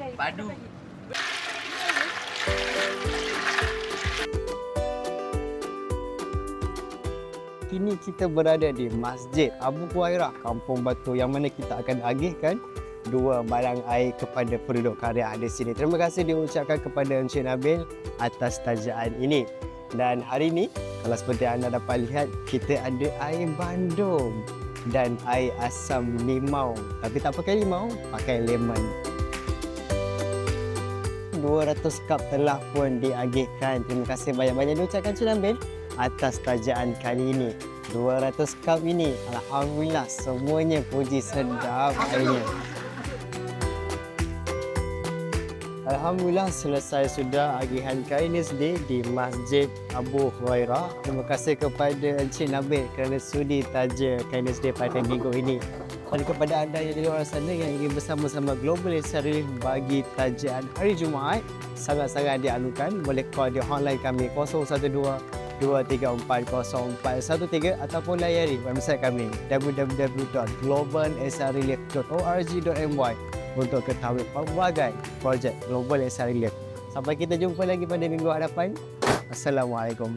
Padu. Kini kita berada di Masjid Abu Kuwairah, Kampung Batu yang mana kita akan agihkan dua barang air kepada penduduk karya di sini. Terima kasih diucapkan kepada Encik Nabil atas tajaan ini. Dan hari ini, kalau seperti anda dapat lihat, kita ada air bandung dan air asam limau. Tapi tak pakai limau, pakai lemon. 200 cup telah pun diagihkan. Terima kasih banyak-banyak diucapkan Encik Nabil atas tajaan kali ini. 200 cup ini, Alhamdulillah semuanya puji sedap airnya. Alhamdulillah selesai sudah agihan kain ini sendiri di Masjid Abu Hurairah. Terima kasih kepada Encik Nabil kerana sudi taja kain ini sendiri pada minggu ini. Dan kepada anda yang di luar sana yang ingin bersama-sama Global Relief bagi tajaan hari Jumaat, sangat-sangat dialukan. Boleh call di hotline kami 012 2340413 ataupun layari website kami www.globalsrelief.org.my untuk ketahui pelbagai projek Global SR Relief. Sampai kita jumpa lagi pada minggu hadapan. Assalamualaikum.